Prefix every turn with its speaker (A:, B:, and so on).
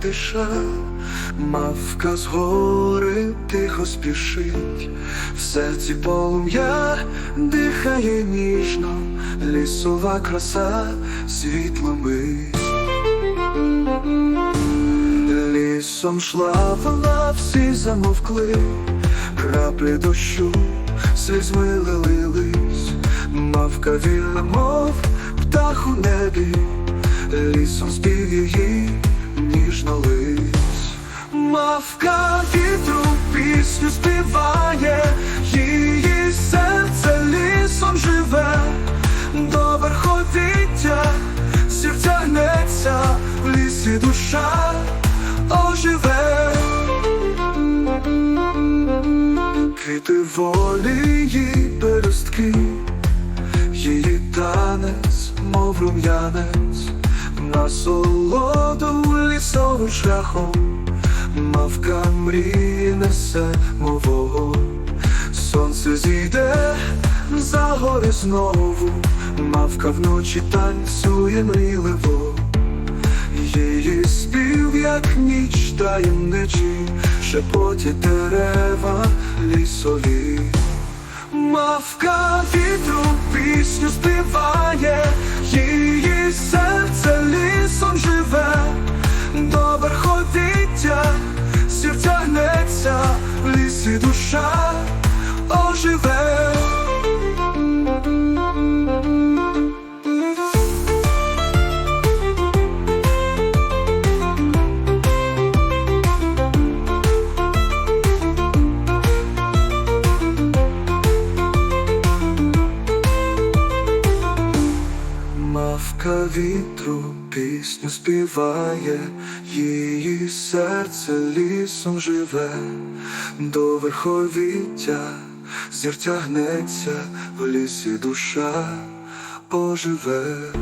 A: тиша, мавка з гори тихо спішить, в серці полум'я дихає ніжно, лісова краса світлами. Лісом шла вона, всі замовкли, краплі дощу слізьми лились, мавка вільна, мов птах у небі, лісом спів її ніжно лись. Мавка вітру пісню співає, її серце лісом живе, до верховіття серця гнеться, в лісі душа оживе. Квіти волі її берестки, її танець, мов рум'янець, насолоду лісовим шляхом, мавка мрії несе, мов вогонь. Сонце зійде за гори знову, мавка вночі танцює мрійливо. Її спів, як ніч таємничий, шепотять дерева лісові. Мавка вітру пісню співає, душа оживе. Мавка вітру пісню співає, її серце лісом живе, до верховіття зір тягнеться, в лісі душа оживе.